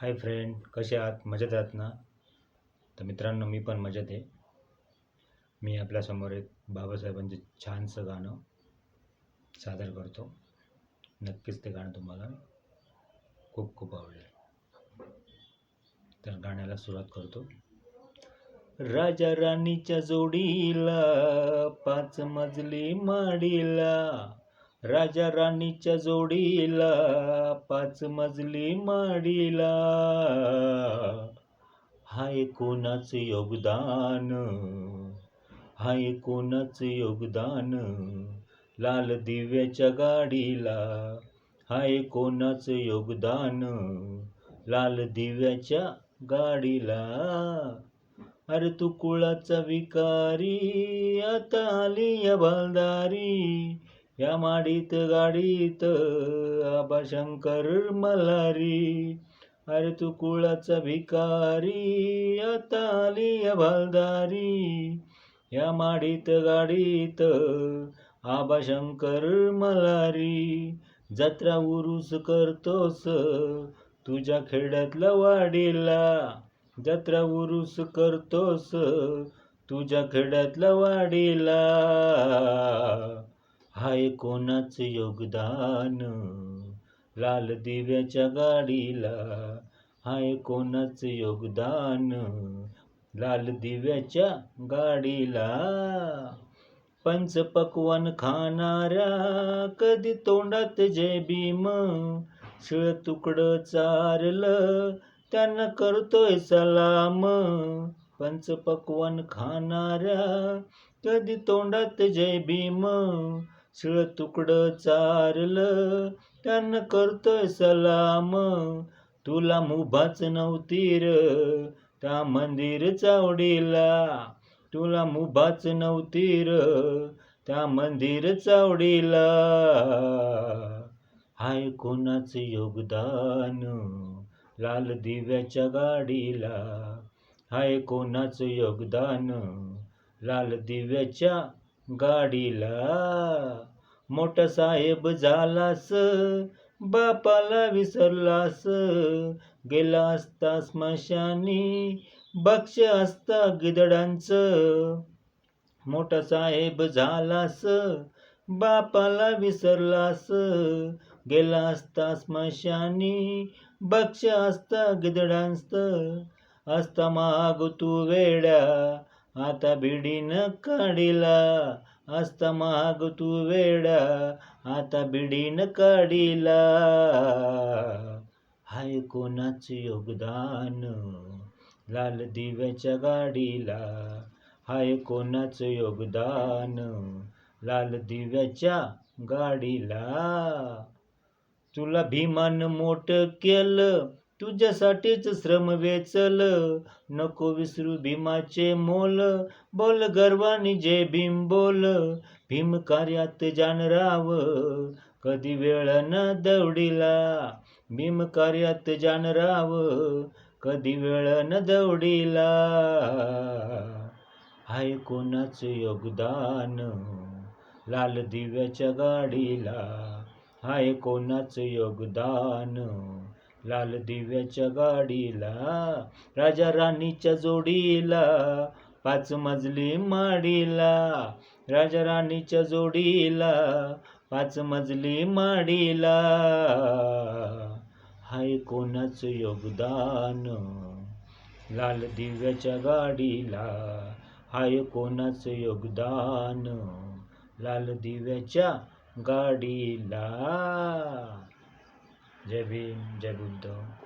Hi friend कसे आहात? मजेत आहात ना? तर मित्रांनो मी पण मजेत आहे. मी आपल्यासमोर एक बाबासाहेबांचे छानसं गाणं सादर करतो. नक्कीच ते गाणं तुम्हाला खूप खूप आवडेल. तर गाण्याला सुरुवात करतो. राजा राणीच्या जोडीला पाच मजली माडीला राजा राणीच्या जोडीला पाच मजली माडीला. हाय कोणाच योगदान? हाय कोणाच योगदान? लाल दिव्याच्या गाडीला. हाय कोणाच योगदान? लाल दिव्याच्या गाडीला. अरे तू कुळाचा विकारी आता आली या बालदारी या माडीत गाडीत आबा शंकर मल्हारी. अरे तू कुळाचा भिकारी आता आली या भालदारी. या माडीत गाडीत आबा शंकर मल्हारी. जत्रा उरूस करतोस तुझ्या खेड्यातला वाडीला. जत्रा उरूस करतोस तुझ्या खेड्यातला वाडीला. हाय कोणाच योगदान? लाल दिव्याच्या गाडीला. हाय कोणाच योगदान? लाल दिव्याच्या गाडीला. पंचपक्वान खाणाऱ्या कधी तोंडात जय भीम? शिळ तुकडं चारलं त्यांना करतोय सलाम. पंचपक्वान खाणाऱ्या कधी तोंडात जय भीम? शिळ तुकडं चारलं त्यांना करतोय सलाम. तुला मुभाच नव्हती र त्या मंदिर चावडीला. तुला मुभाच नव्हती र त्या मंदिर चावडीला. हाय कोणाचं योगदान लाल दिव्याच्या गाडीला. हाय कोणाचं योगदान लाल दिव्याच्या गाडीला. मोठा साहेब झालास बापाला विसरलास. गेला असता स्मशानी बक्ष असता गिदडांचं. मोठा साहेब झालास बापाला विसरलास. गेला असता स्मशानी बक्ष असता गिदडांचं. असता माग तू वेड्या आता भिडीनं काढिला. असता माग तू वेडा आता बिडीन काढीला हाय कोणाचं योगदान लाल दिव्याच्या गाडीला हाय कोणाचं योगदान लाल दिव्याच्या गाडीला तुला भीमान मोठ केलं तुझ्यासाठीच श्रम वेचल नको विसरू भीमाचे मोल. बोल गर्वानी जे भीम बोल भीम कार्यात जानराव कधी वेळ न दौडीला भीम कार्यात जानराव कधी वेळ न दौडीला हाय कोणाच योगदान? लाल दिव्याच्या गाडीला हाय कोणाच योगदान? लाल दिव्याच्या गाडीला राजा राणीच्या जोडीला पाच मजली माडीला राजा राणीच्या जोडीला पाच मजली माडीला. हाय कोणाचं योगदान? लाल दिव्याच्या गाडीला हाय कोणाचं योगदान? लाल दिव्याच्या गाडीला. जय भीम जय बुद्ध